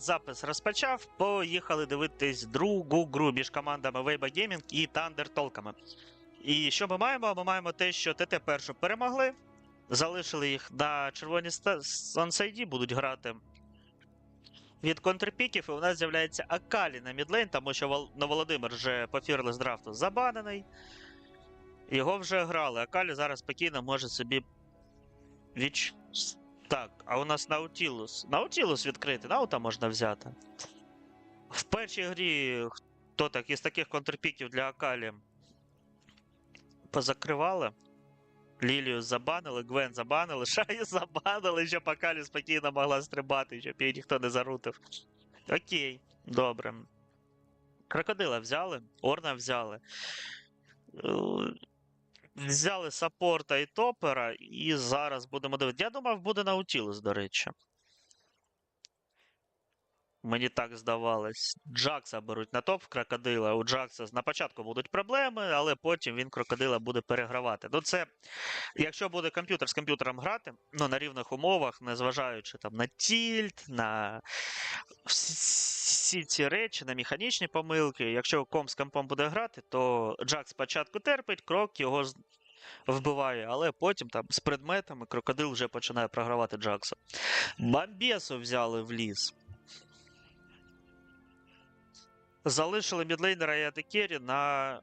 Запис розпочав. Поїхали дивитись другу гру між командами Weibo Gaming і Thunder Толками. І що ми маємо? Ми маємо те, що ТТ першу перемогли, залишили їх на червоній сансайді, будуть грати від контрпіків, і у нас з'являється Акалі на мідлейн, тому що ну, Володимир вже по фірлес драфту забанений. Його вже грали. Акалі зараз спокійно може собі відч... Так, а у нас Наутілус. Наутілус відкритий, наута можна взяти. В першій грі хто так із таких контрпіків для Акалі позакривали. Лілію забанили, Гвен забанили, Шаю забанили, щоб Акалі спокійно могла стрибати, щоб її ніхто не зарутив. Окей, добре. Крокодила взяли, Орна взяли. Взяли саппорта і топера, і зараз будемо дивитися. Я думав, буде Наутілус, до речі. Мені так здавалось. Джакса беруть на топ крокодила. У Джакса на початку будуть проблеми, але потім він крокодила буде перегравати. Ну, це, якщо буде комп'ютер з комп'ютером грати, ну на рівних умовах, незважаючи там на тільт, на всі ці речі, на механічні помилки. Якщо комп з компом буде грати, то Джак спочатку терпить, крок його вбиває, але потім там з предметами крокодил вже починає програвати Джакса. Бамбєсу взяли в ліс. Залишили мідлейнера і Адекері на.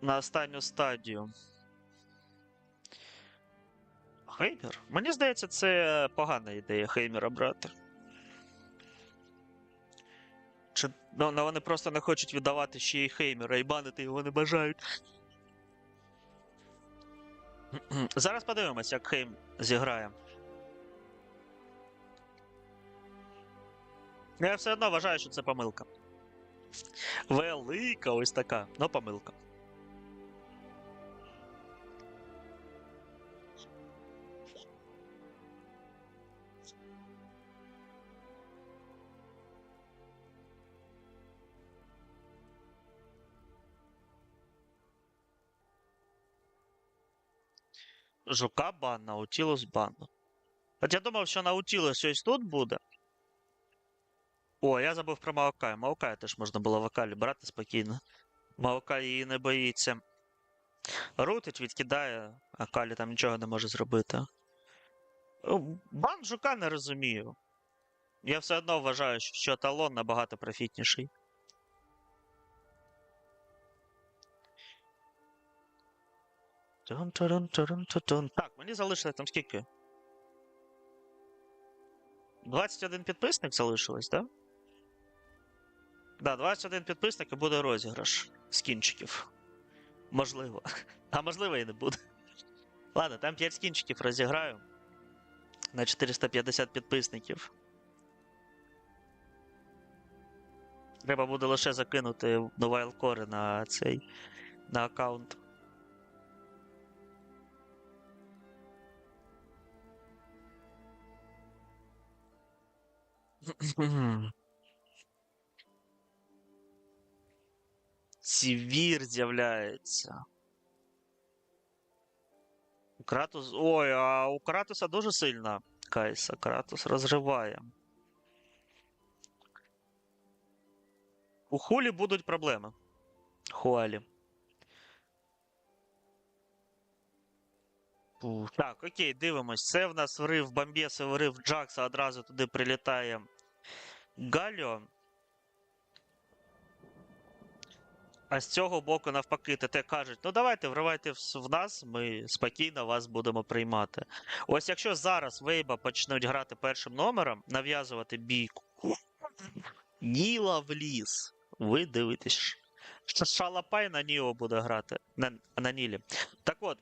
на останню стадію. Хеймер? Мені здається, це погана ідея Хеймера брати. Чи ну, ну, вони просто не хочуть віддавати ще й Хеймера і банити його не бажають. Зараз подивимось, як Хейм зіграє. Я все одно вважаю, що це помилка. Велика ось така, ну помилка. Жука бан, Наутілус бан. От я думав, що Наутілус щось тут буде. О, я забув про Маокай. Маокая теж можна було в Акалі брати спокійно. Маокай її не боїться. Рутить, відкидає, Акалі там нічого не може зробити. Ну, Бан жука не розумію. Я все одно вважаю, що талон набагато профітніший. Так, мені залишилось там скільки? 21 підписник залишилось, так? Да? Да, 21 підписник і буде розіграш скінчиків. Можливо. А можливо і не буде. Ладно, там 5 скінчиків розіграю. На 450 підписників. Треба буде лише закинути ну, вайлкори на цей на аккаунт. Сівір з'являється. У Кратус. Ой, а у Кратуса дуже сильна Кайса. Кратус розриває. У Хулі будуть проблеми. Хуалі. Так, окей, дивимось. Це в нас врив Бомбеса, врив Джакса, одразу туди прилітає Галіо. А з цього боку, навпаки, ТТ кажуть: ну давайте вривайте в, нас, ми спокійно вас будемо приймати. Ось якщо зараз Вейба почнуть грати першим номером, нав'язувати бійку. Ніла в ліс. Ви дивитесь. Що Шалапай на Ніо буде грати на, на Нілі. Так от,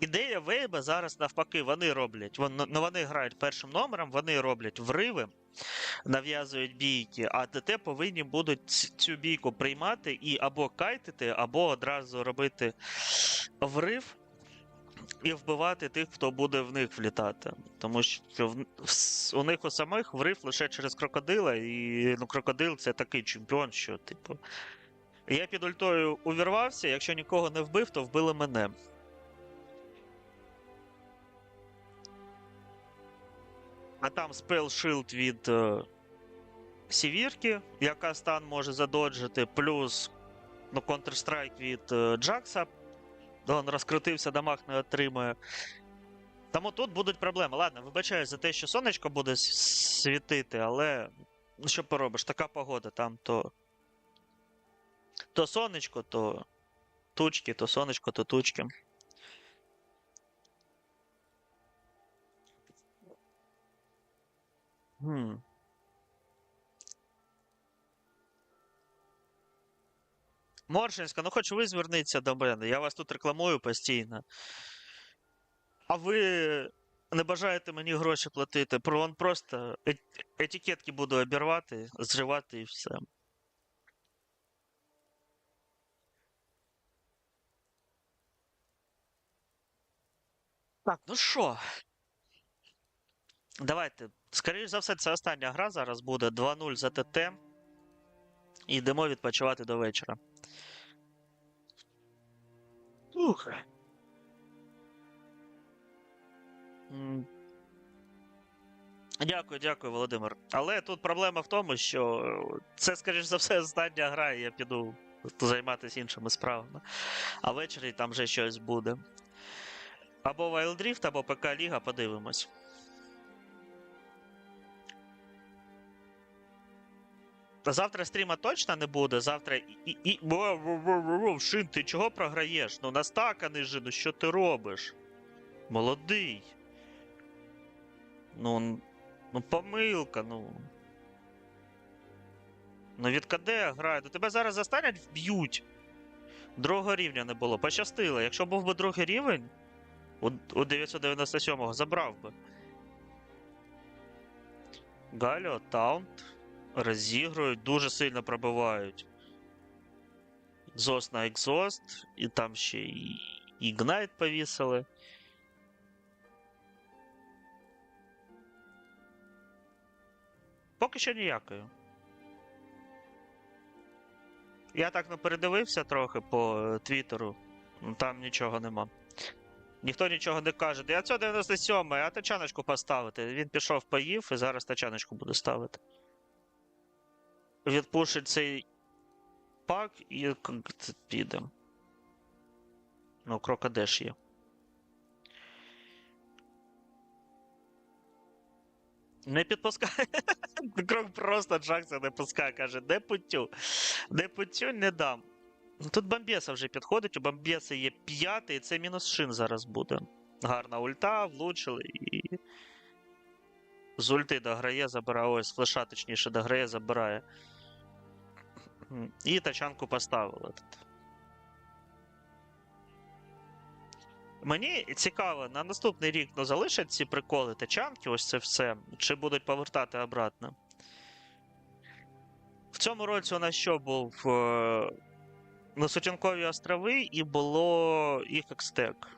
ідея Вейба зараз навпаки, вони роблять. Вон, ну, вони грають першим номером, вони роблять вриви, нав'язують бійки, а ТТ повинні будуть цю бійку приймати і або кайтити, або одразу робити врив і вбивати тих, хто буде в них влітати. Тому що в- у них у самих врив лише через крокодила, і ну, крокодил це такий чемпіон, що, типу. Я під ультою увірвався, якщо нікого не вбив, то вбили мене. А там спел шилд від е, Сівірки, яка стан може задоджити, плюс ну, Counter-Strike від е, Джакса. Він розкрутився, дамаг не отримує. Тому тут будуть проблеми. Ладно, вибачаю за те, що сонечко буде світити, але ну, що поробиш, така погода там то. То сонечко, то тучки, то сонечко, то тучки. Хм. Моршинська, ну хоч ви зверніться до мене. Я вас тут рекламую постійно. А ви не бажаєте мені гроші платити. Про просто етикетки буду обірвати, зривати і все. Так, ну що? Давайте. Скоріше за все, це остання гра зараз буде 2-0 за ТТ. І йдемо відпочивати до вечора. Ух. Дякую, дякую, Володимир. Але тут проблема в тому, що це, скоріш за все, остання гра, і я піду займатися іншими справами. А ввечері там вже щось буде. Або Wild Rift, або ПК Ліга, подивимось. Завтра стріма точно не буде. Завтра і. Шин, ти чого програєш? Ну настаканий же, ну що ти робиш? Молодий. Ну. Ну, помилка, ну. Ну від КД грає. Ну тебе зараз застанять, вб'ють. Другого рівня не було. Пощастило. Якщо був би другий рівень, у, у 997-го забрав би. Галіо, Таунт розігрують, дуже сильно пробивають. Екзост на екзост, і там ще і Ігнайт повісили. Поки що ніякої. Я так ну, передивився трохи по е, Твіттеру. ну, Там нічого нема. Ніхто нічого не каже. Я цього 97 а тачаночку поставити. Він пішов, поїв і зараз тачаночку буде ставити. Відпушить цей пак і піде. Ну, крокодеш є. Не підпускає. Крок просто Джакса не пускає, каже, не путю. Не путю, не дам. Ну, Тут Бомбеса вже підходить, у Бомбеса є п'ятий, і це мінус шин зараз буде. Гарна ульта, влучили і. З ульти дограє, забирає. Ось, флеша, точніше, дограє, забирає. І тачанку поставили тут. Мені цікаво, на наступний рік ну, залишать ці приколи тачанки, ось це все, чи будуть повертати обратно. В цьому році у нас що був е, Сутінкові острови і було їх екстек.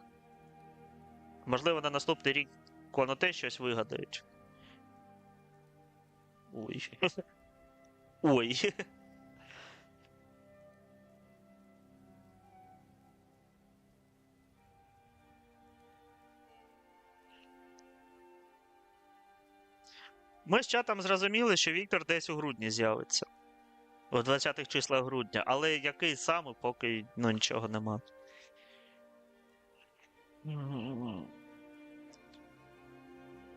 Можливо, на наступний рік Коноте щось вигадають. Ой. Ой. Ми з чатом зрозуміли, що Віктор десь у грудні з'явиться. У 20-х числах грудня, але який саме, поки ну, нічого нема.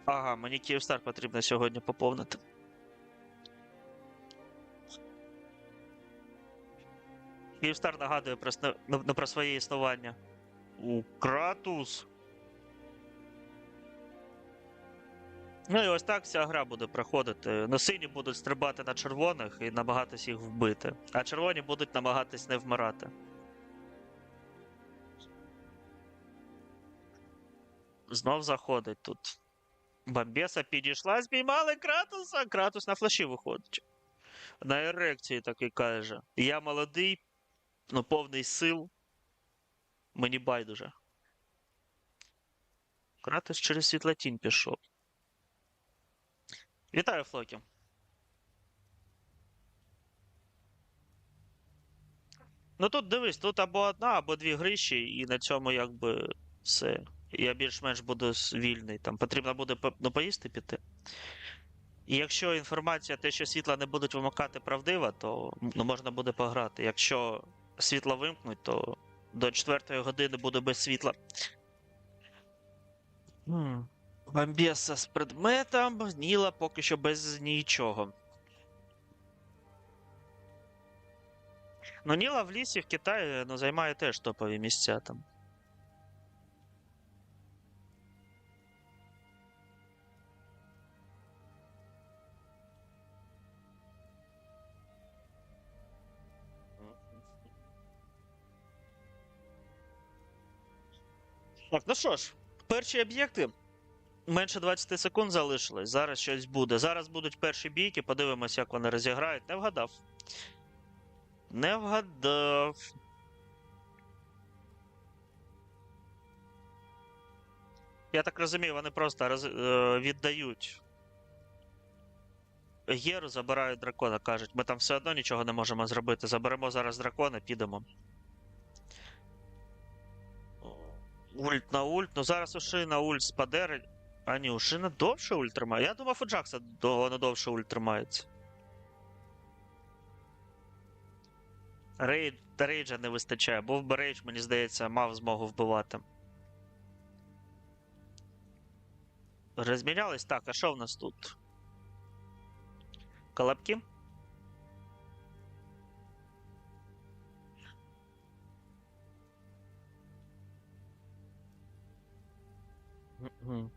Ага, мені Київстар потрібно сьогодні поповнити. Київстар нагадує про, ну, ну, про своє існування. У Кратус. Ну і ось так вся гра буде проходити. Ну, сині будуть стрибати на червоних і намагатись їх вбити, а червоні будуть намагатись не вмирати. Знов заходить тут. Бомбеса підійшла, спіймали Кратуса. Кратус на флеші виходить. На ерекції такий каже. Я молодий, ну повний сил. Мені байдуже. Кратус через світлотінь пішов. Вітаю, Флокі. Ну тут дивись, тут або одна, або дві гриші, і на цьому якби все. я більш-менш буду вільний. Там потрібно буде ну, поїсти піти. І якщо інформація, те, що світла не будуть вимикати, правдива, то ну, можна буде пограти. Якщо світло вимкнуть, то до 4 години буде без світла. М, Бомбеса з предметом, Ніла поки що без нічого. Ну, Ніла в лісі в Китаї ну, займає теж топові місця там. Так, ну що ж, перші об'єкти. Менше 20 секунд залишилось. Зараз щось буде. Зараз будуть перші бійки, подивимось, як вони розіграють. Не вгадав. Не вгадав. Я так розумію, вони просто роз... е, віддають. Геру забирають дракона, кажуть, ми там все одно нічого не можемо зробити. Заберемо зараз дракона, підемо. Ульт на ульт. Ну зараз у Шина ульт спаде. А ні, у Шина довше ульт тримає. Я думав, у Джакса воно довше ульт тримається. Рейд, рейджа не вистачає. Був би рейдж, мені здається, мав змогу вбивати. Розмінялись? Так, а що в нас тут? Колобки? Мгм.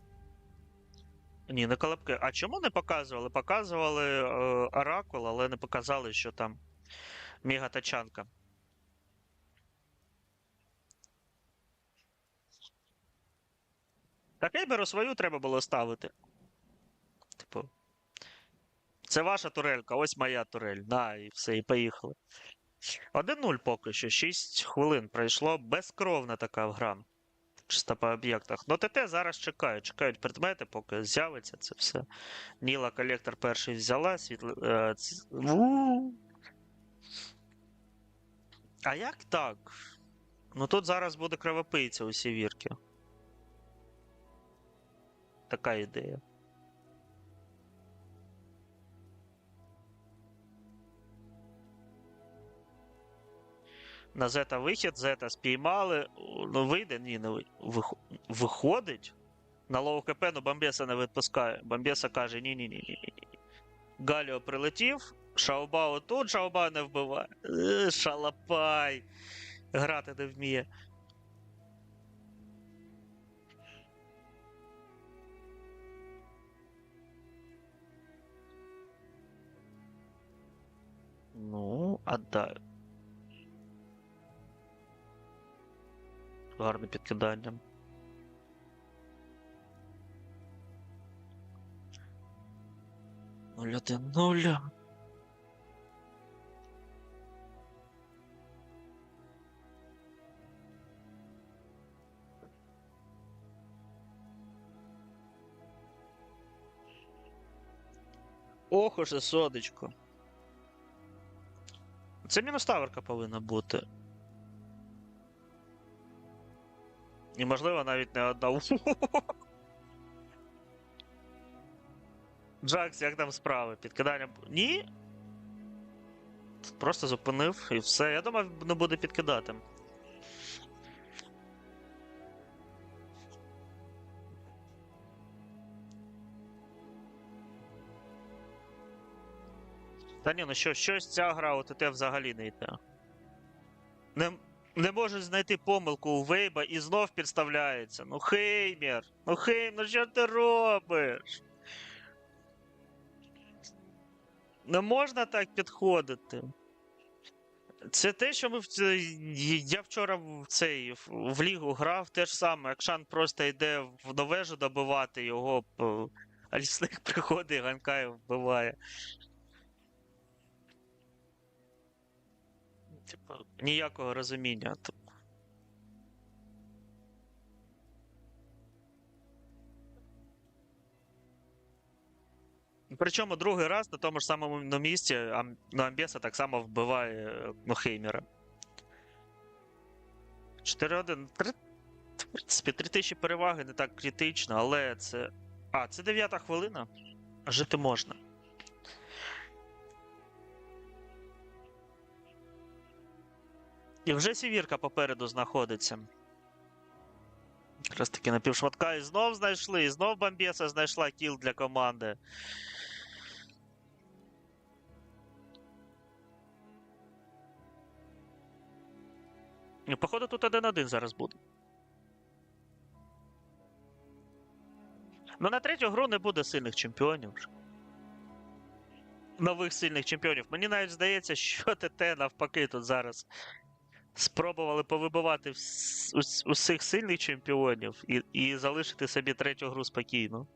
Ні, не колобки. А чому не показували? Показували е, Оракул, але не показали, що там мегатачанка. Так Ейберу свою треба було ставити. Типу. Це ваша турелька, ось моя турель. На, і все, і поїхали. 1-0 поки що, 6 хвилин пройшло. Безкровна така гра. Чисто по об'єктах. Ну, ТТ зараз чекають. Чекають предмети, поки з'явиться це все. Ніла колектор перший взяла, світло. Е! А як так? Ну тут зараз буде кровопийця у сівірки. Така ідея. На Зета вихід, Зета спіймали. Ну, вийде, ні, не ви- вих- виходить. На лоу КП, ну Бомбеса не відпускає. Бомбеса каже: ні-ні-ні-ні. Галіо прилетів, Шаобао тут, Шаобао не вбиває. Е, Шалапай. Грати не вміє. Ну, а Гарне підкидання. Нуль один нуль. Ох уж і содочко. Це міноставерка повинна бути. І можливо навіть не одна. Джакс, як там справи? Підкидання. Ні? Просто зупинив і все. Я думав, не буде підкидати. Та ні, ну що, щось ця гра от те взагалі не йде. Не, не можуть знайти помилку у Вейба і знов підставляється. Ну Хеймер! Ну Хейм, ну що ти робиш? Не можна так підходити. Це те, що ми в. Я вчора в цей в, лігу грав те ж саме. Якшан просто йде в новежу добивати його, а лісник приходить, і ганкає, вбиває. Типу, ніякого розуміння. Причому другий раз на тому ж самому місці ну, Амбеса так само вбиває е, ну, Хеймера. 4-1. Тр- В принципі, 3000 переваги не так критично, але це. А, це 9 хвилина. Жити можна. І вже сівірка попереду знаходиться. Якраз таки на півшматка і знов знайшли, і знов Бомбеса знайшла кіл для команди. І, Походу, тут 1-1 зараз буде. Ну, на третю гру не буде сильних чемпіонів. Нових сильних чемпіонів. Мені навіть здається, що ТТ навпаки тут зараз спробували повибивати вс- ус- усіх сильних чемпіонів і, і залишити собі третю гру спокійно.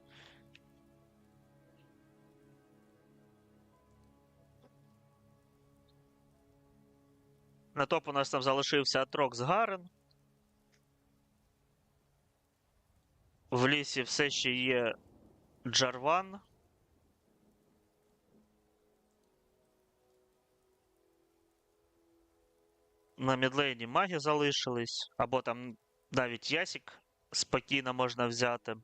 На топ у нас там залишився Атрокс Гарен. В лісі все ще є Джарван. На мідлейні маги залишились, або там навіть Ясік спокійно можна взяти.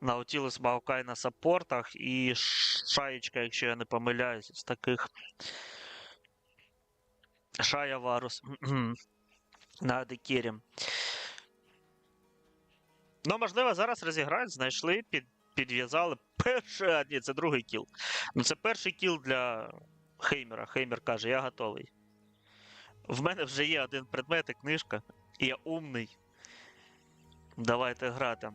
Наутілус Маукай на саппортах і Шаєчка, якщо я не помиляюсь, з таких. Шая Варус на Адекірі. Ну, можливо, зараз розіграють, знайшли, під, підв'язали. Перший, а ні, це другий кіл. Ну, це перший кіл для Хеймера. Хеймер каже, я готовий. В мене вже є один предмет і книжка. І я умний. Давайте грати.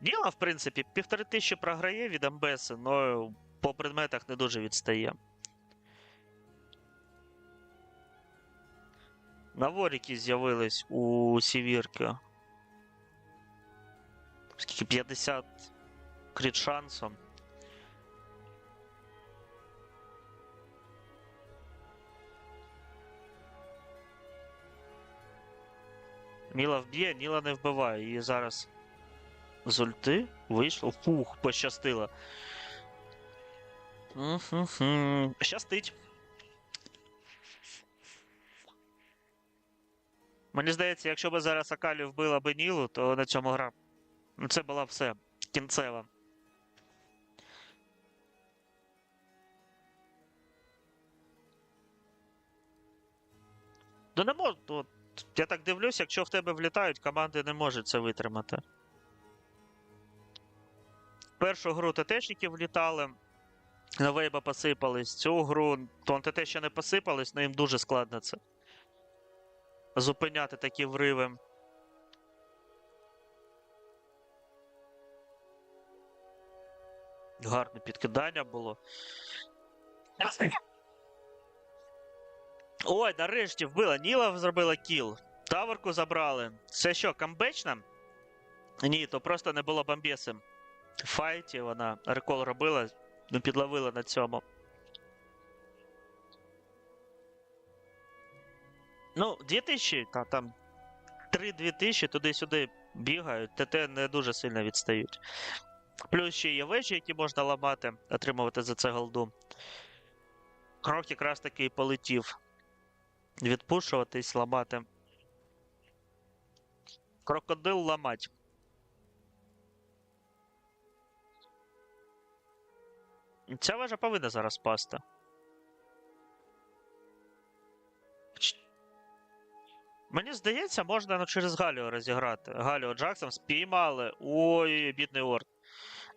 Ніла, в принципі, півтори тисячі програє від Амбеси, але по предметах не дуже відстає. Наворіки з'явились у Сівірки. Скільки 50 крит шансом. Ніла вб'є, Ніла не вбиває. Її зараз з ульти вийшло. Фух, пощастило. Щастить. Мені здається, якщо б зараз Акалі вбила би Нілу, то на цьому гра. Ну, це була б все. Кінцева. Ну не можу. Я так дивлюсь, якщо в тебе влітають, команди не можуть це витримати. Першу гру ТТшники влітали. На вейба посипались. Цю гру то ТТ ще не посипались, але їм дуже складно це. Зупиняти такі вриви. Гарне підкидання було. Ой, нарешті вбила. Ніла зробила кіл. Таверку забрали. Це що, камбечна? Ні, то просто не було бомбеси. В файті вона рекол робила, ну підловила на цьому. Ну, 2000, та там 3-2 тисячі туди-сюди бігають, ТТ не дуже сильно відстають. Плюс ще є вежі, які можна ламати, отримувати за це голду. Крок якраз таки і полетів. Відпушуватись, ламати. Крокодил ламать. Ця вежа повинна зараз пасти. Мені здається, можна ну, через Галіо розіграти. Галіо Джаксон спіймали. Ой, бідний орд.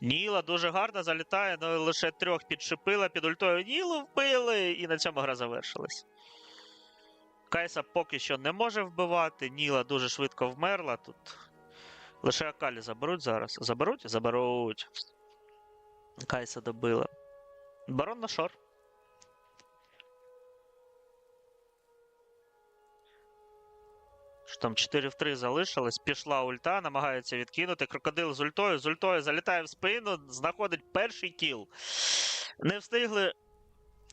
Ніла дуже гарно залітає, але лише трьох підшипила під ультою. Нілу вбили, і на цьому гра завершилась. Кайса поки що не може вбивати. Ніла дуже швидко вмерла тут. Лише Акалі заберуть зараз. Заберуть? Заберуть. Кайса добила. Барон на шор. Що там 4 в 3 залишилось, пішла ульта, намагається відкинути. Крокодил з ультою, з ультою залітає в спину, знаходить перший кіл. Не встигли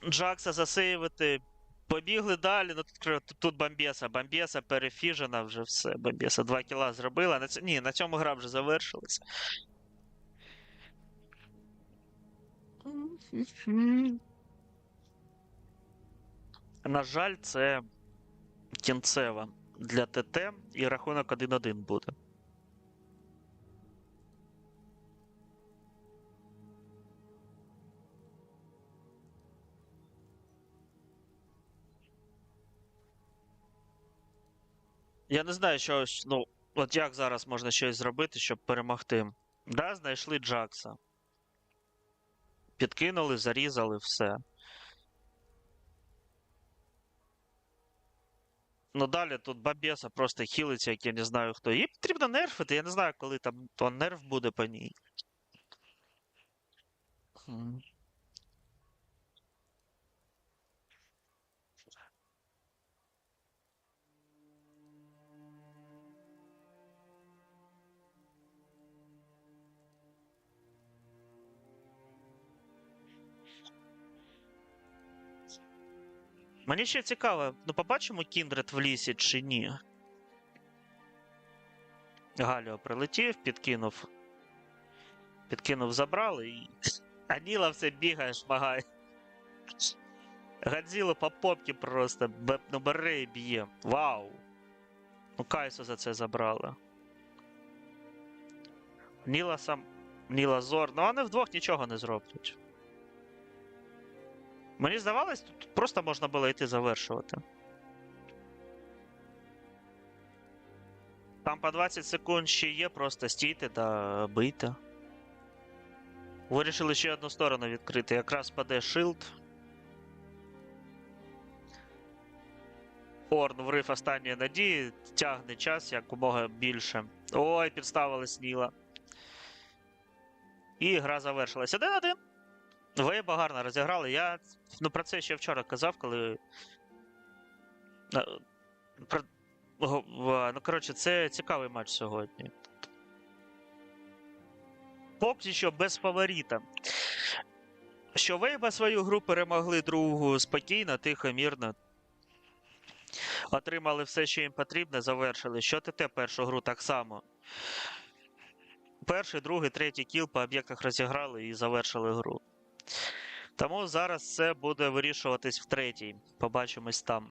Джакса засейвити. Побігли далі. Ну, тут, тут Бомбеса. Бомбеса перефіжена вже все. Бомбеса 2 кіла зробила. На ць... Ні, на цьому гра вже завершилась. На жаль, це кінцева для ТТ, і рахунок 1-1 буде. Я не знаю, що. Ну, от як зараз можна щось зробити, щоб перемогти. Да, знайшли Джакса. Підкинули, зарізали, все. Ну далі тут Бабеса просто хілиться, як я не знаю хто. Їй потрібно нерфити, я не знаю, коли там то нерф буде по ній. Мені ще цікаво, ну побачимо Кіндред в лісі чи ні. Галіо прилетів, підкинув. Підкинув, забрали і. Аніла все бігає, шмагає. Гадзіло по попці просто ну, бере і б'є. Вау! Ну Кайсу за це забрали. Ніла сам. Ніла Зор. Ну вони вдвох нічого не зроблять. Мені здавалось, тут просто можна було йти завершувати. Там по 20 секунд ще є, просто стійте та бийте. Вирішили ще одну сторону відкрити. Якраз паде шилд. Орн врив останньої надії, тягне час якомога більше. Ой, підставили Сніла. І гра завершилась. 1-1. Вейба гарно розіграли. Я ну, про це ще вчора казав, коли. Е, Про... Ну, коротше, це цікавий матч сьогодні. Поки що без фаворита. Що Вейба свою гру перемогли другу спокійно, тихо, мірно. Отримали все, що їм потрібно, завершили. Що ТТ першу гру так само. Перший, другий, третій кіл по об'єктах розіграли і завершили гру. Тому зараз це буде вирішуватись в третій. Побачимось там.